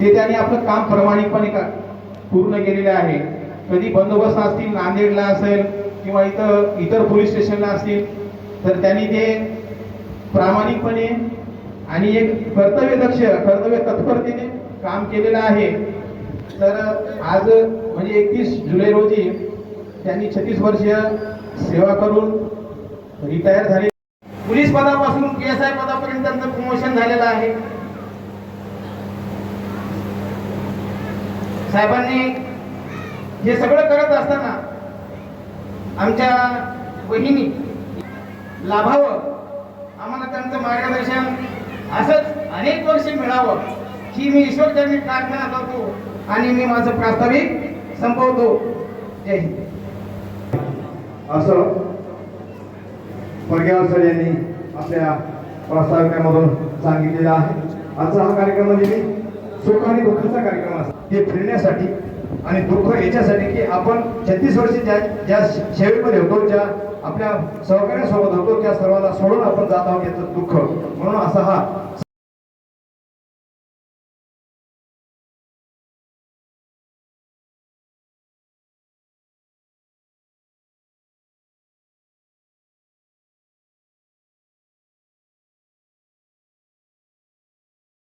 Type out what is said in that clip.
ते त्यांनी आपलं काम प्रामाणिकपणे का- पूर्ण केलेले आहे. कधी बंदोबस्त असतील नांदेडला असेल किंवा इथं इतर पोलीस स्टेशनला असतील तर त्यांनी ते प्रामाणिकपणे आणि एक कर्तव्य दक्ष कर्तव्य तत्परतेने काम केलेलं आहे. तर आज म्हणजे एकतीस जुलै रोजी त्यांनी छत्तीस वर्ष सेवा करून रिटायर झाले. पोलीस पदापासून पी एस आय पदापर्यंत प्रमोशन झालेलं आहे. साहेबांनी हे सगळं करत असताना आमच्या बहिणी लाभावं आम्हाला त्यांचं मार्गदर्शन असंच अनेक वर्ष मिळावं ही मी ईश्वरचरणी प्रार्थना करतो आणि मी माझं प्रास्ताविक संपवतो. जय हिंद. असं परगेवार सर यांनी आपल्या प्रास्ताविकामधून सांगितलेलं आहे. आजचा हा कार्यक्रम म्हणजे सुख आणि दुःखाचा कार्यक्रम असतो. करण्यासाठी आणि दुःख याच्यासाठी की आपण छत्तीस वर्षी ज्या ज्या सेवेमध्ये होतो ज्या आपल्या सहकार्यासोबत होतो त्या सर्वांना सोडून आपण जात आहोत याचं दुःख. म्हणून असा हा